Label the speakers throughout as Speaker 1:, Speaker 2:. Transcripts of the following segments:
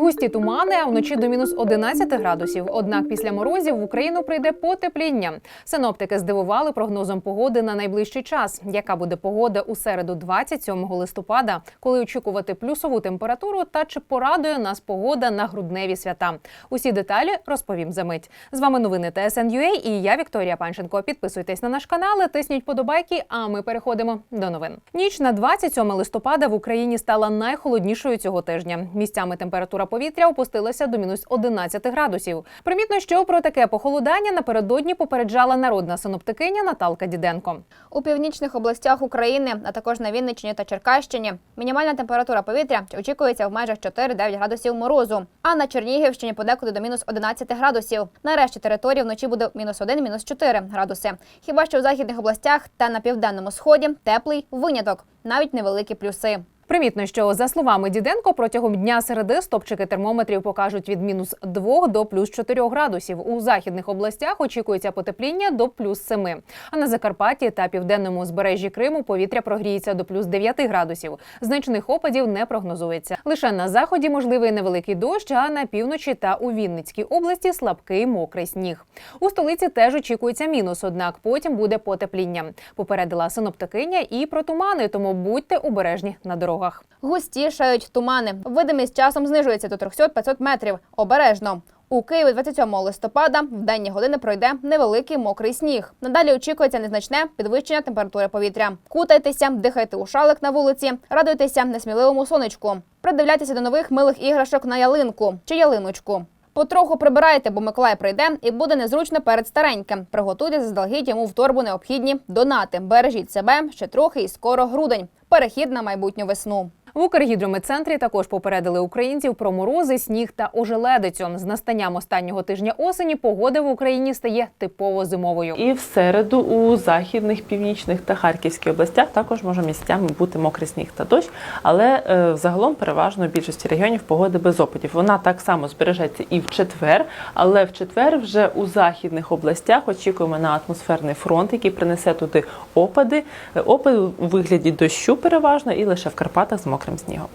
Speaker 1: Густі тумани, а вночі до мінус 11 градусів. Однак після морозів в Україну прийде потепління. Синоптики здивували прогнозом погоди на найближчий час. Яка буде погода у середу, 27 листопада, коли очікувати плюсову температуру та чи порадує нас погода на грудневі свята? Усі деталі розповім за мить. З вами новини ТСН.UA і я Вікторія Панченко. Підписуйтесь на наш канал, тисніть подобайки. А ми переходимо до новин. Ніч на 27 листопада в Україні стала найхолоднішою цього тижня. Місцями температура повітря опустилася до мінус 11 градусів. Примітно, що про таке похолодання напередодні попереджала народна синоптикиня Наталка Діденко.
Speaker 2: У північних областях України, а також на Вінниччині та Черкащині, мінімальна температура повітря очікується в межах 4-9 градусів морозу. А на Чернігівщині подекуди до мінус 11 градусів. На решті території вночі буде мінус 1, мінус 4 градуси. Хіба що в західних областях та на південному сході теплий виняток, навіть невеликі плюси.
Speaker 1: Примітно, що за словами Діденко, протягом дня середи стопчики термометрів покажуть від мінус 2 до плюс 4 градусів. У західних областях очікується потепління до плюс 7. А на Закарпатті та південному узбережжі Криму повітря прогріється до плюс 9 градусів. Значних опадів не прогнозується. Лише на заході можливий невеликий дощ, а на півночі та у Вінницькій області слабкий мокрий сніг. У столиці теж очікується мінус, однак потім буде потепління. Попередила синоптикиня і про тумани, тому будьте обережні на дорогах.
Speaker 2: Густішають тумани. Видимість часом знижується до 300-500 метрів. Обережно. У Києві 27 листопада в денні години пройде невеликий мокрий сніг. Надалі очікується незначне підвищення температури повітря. Кутайтеся, дихайте у шалик на вулиці, радуйтеся несміливому сонечку. Придивляйтеся до нових милих іграшок на ялинку чи ялиночку. Потроху прибирайте, бо Миколай прийде і буде незручно перед стареньким. Приготуйте заздалегідь йому в торбу необхідні донати. Бережіть себе ще трохи і скоро грудень. Перехід на майбутню весну.
Speaker 1: В Укргідрометцентрі також попередили українців про морози, сніг та ожеледицю. З настанням останнього тижня осені погода в Україні стає типово зимовою.
Speaker 3: І в середу у західних, північних та харківських областях також може місцями бути мокрий сніг та дощ, але е, загалом переважно в більшості регіонів погода без опадів. Вона так само збережеться і в четвер, але в четвер вже у західних областях очікуємо на атмосферний фронт, який принесе туди опади. Е, Опади у вигляді дощу переважно і лише в Карпатах з мокрим снігом.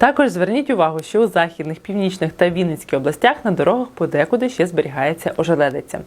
Speaker 3: Також зверніть увагу, що у західних, північних та Вінницьких областях на дорогах подекуди ще зберігається ожеледиця.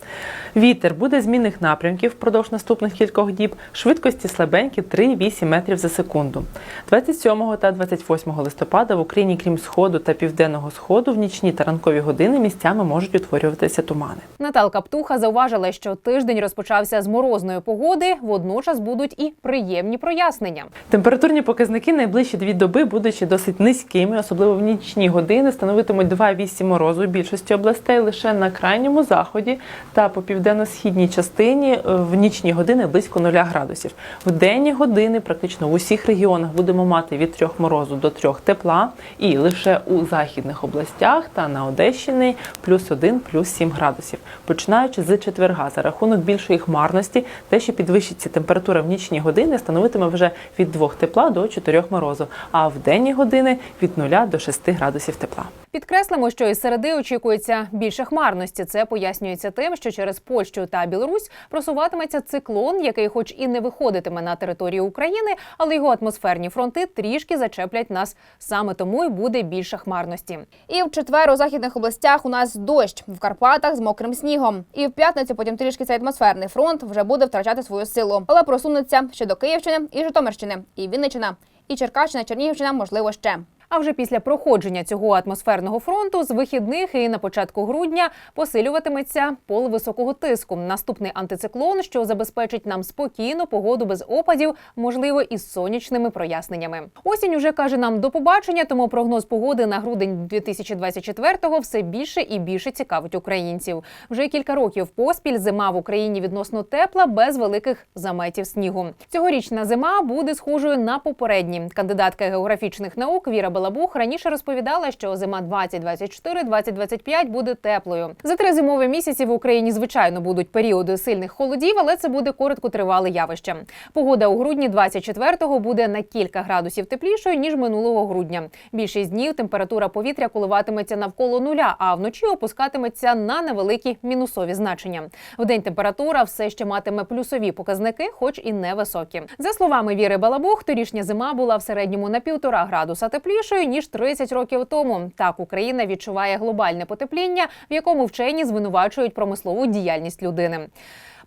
Speaker 3: Вітер буде змінних напрямків впродовж наступних кількох діб, швидкості слабенькі 3,8 метрів за секунду. 27 та 28 листопада в Україні, крім сходу та південного сходу, в нічні та ранкові години місцями можуть утворюватися тумани.
Speaker 1: Наталка Птуха зауважила, що тиждень розпочався з морозної погоди. Водночас будуть і приємні прояснення.
Speaker 3: Температурні показники найближчі дві доби, будучи досить низькими, особливо в нічні години, становитимуть 2,8 морозу у більшості областей лише на крайньому заході та по південно-східній частині е, в нічні години близько 0 градусів. В денні години практично в усіх регіонах будемо мати від 3 морозу до 3 тепла, і лише у західних областях та на Одещині плюс 1, плюс 7 градусів. Починаючи з четверга, за рахунок більшої хмарності, те, що підвищиться температура в нічні години, становитиме вже від 2 тепла до 4 морозу, а в денні години від 0 до 6 градусів тепла.
Speaker 1: Підкреслимо, що із середи очікується більше хмарності. Це пояснюється тим, що через Польщу та Білорусь просуватиметься циклон, який, хоч і не виходитиме на територію України, але його атмосферні фронти трішки зачеплять нас. Саме тому й буде більше хмарності.
Speaker 2: І в четвер у західних областях у нас дощ в Карпатах з мокрим снігом. І в п'ятницю потім трішки цей атмосферний фронт вже буде втрачати свою силу, але просунеться ще до Київщини і Житомирщини, і Вінниччина, і Черкащина, Чернігівщина, можливо, ще.
Speaker 1: А вже після проходження цього атмосферного фронту з вихідних і на початку грудня посилюватиметься пол високого тиску. Наступний антициклон, що забезпечить нам спокійну погоду без опадів, можливо, із сонячними проясненнями. Осінь уже каже нам до побачення, тому прогноз погоди на грудень 2024-го все більше і більше цікавить українців. Вже кілька років поспіль зима в Україні відносно тепла, без великих заметів снігу. Цьогорічна зима буде схожою на попередні. Кандидатка географічних наук Віра Балабух раніше розповідала, що зима 2024-2025 буде теплою. За три зимові місяці в Україні звичайно будуть періоди сильних холодів, але це буде короткотривале явище. Погода у грудні 24-го буде на кілька градусів теплішою ніж минулого грудня. Більшість днів температура повітря коливатиметься навколо нуля, а вночі опускатиметься на невеликі мінусові значення. Вдень температура все ще матиме плюсові показники, хоч і невисокі. За словами Віри Балабух, торішня зима була в середньому на півтора градуса теплішою, теплішою ніж 30 років тому. Так Україна відчуває глобальне потепління, в якому вчені звинувачують промислову діяльність людини.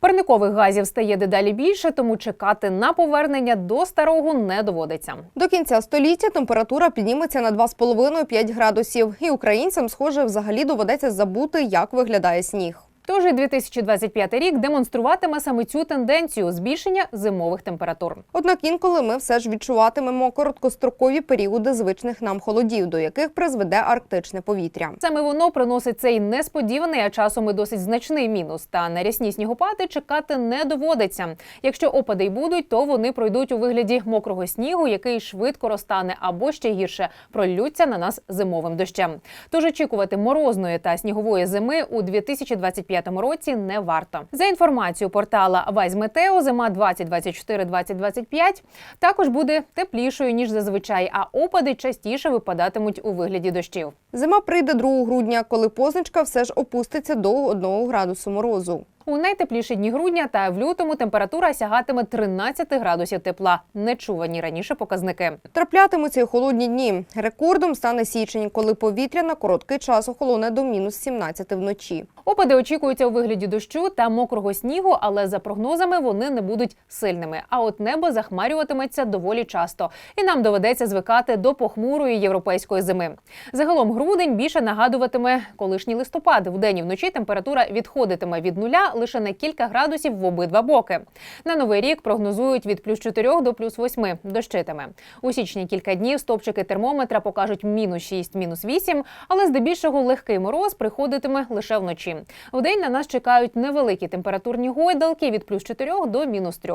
Speaker 1: Парникових газів стає дедалі більше, тому чекати на повернення до старого не доводиться.
Speaker 4: До кінця століття температура підніметься на 2,5-5 градусів, і українцям, схоже, взагалі доведеться забути, як виглядає сніг.
Speaker 1: Тож і 2025 рік демонструватиме саме цю тенденцію збільшення зимових температур.
Speaker 4: Однак інколи ми все ж відчуватимемо короткострокові періоди звичних нам холодів, до яких призведе арктичне повітря.
Speaker 1: Саме воно приносить цей несподіваний, а часом і досить значний мінус. Та на рясні снігопади чекати не доводиться. Якщо опади й будуть, то вони пройдуть у вигляді мокрого снігу, який швидко розтане або ще гірше пролються на нас зимовим дощем. Тож очікувати морозної та снігової зими у 2025 році не варто. За інформацією портала Вайзметео, зима 2024-2025 також буде теплішою ніж зазвичай, а опади частіше випадатимуть у вигляді дощів.
Speaker 4: Зима прийде 2 грудня, коли позначка все ж опуститься до 1 градусу морозу.
Speaker 1: У найтепліші дні грудня та в лютому температура сягатиме 13 градусів тепла. Нечувані раніше показники.
Speaker 4: Траплятимуться і холодні дні. Рекордом стане січень, коли повітря на короткий час охолоне до мінус 17 вночі.
Speaker 1: Опади очікуються у вигляді дощу та мокрого снігу, але за прогнозами вони не будуть сильними. А от небо захмарюватиметься доволі часто, і нам доведеться звикати до похмурої європейської зими. Загалом грудень більше нагадуватиме колишній листопад. Вдень і вночі температура відходитиме від нуля лише на кілька градусів в обидва боки. На новий рік прогнозують від плюс 4 до плюс 8 дощитиме. У січні кілька днів стопчики термометра покажуть мінус 6, мінус 8, але здебільшого легкий мороз приходитиме лише вночі. Вдень на нас чекають невеликі температурні гойдалки від плюс 4 до мінус 3.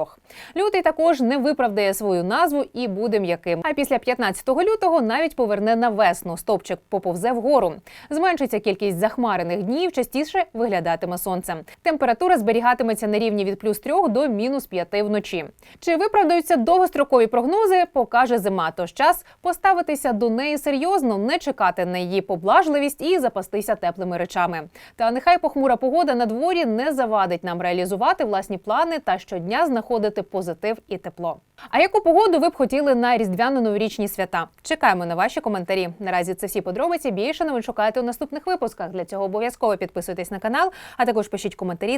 Speaker 1: Лютий також не виправдає свою назву і буде м'яким. А після 15 лютого навіть поверне на весну. Стопчик поповзе вгору. Зменшиться кількість захмарених днів, частіше виглядатиме сонце. Температура зберігатиметься на рівні від плюс 3 до мінус 5 вночі. Чи виправдаються довгострокові прогнози, покаже зима. Тож час поставитися до неї серйозно, не чекати на її поблажливість і запастися теплими речами. Та нехай похмура погода на дворі не завадить нам реалізувати власні плани та щодня знаходити позитив і тепло. А яку погоду ви б хотіли на різдвяно-новорічні свята? Чекаємо на ваші коментарі. Наразі це всі подробиці. Більше новин шукайте у наступних випусках. Для цього обов'язково підписуйтесь на канал, а також пишіть коментарі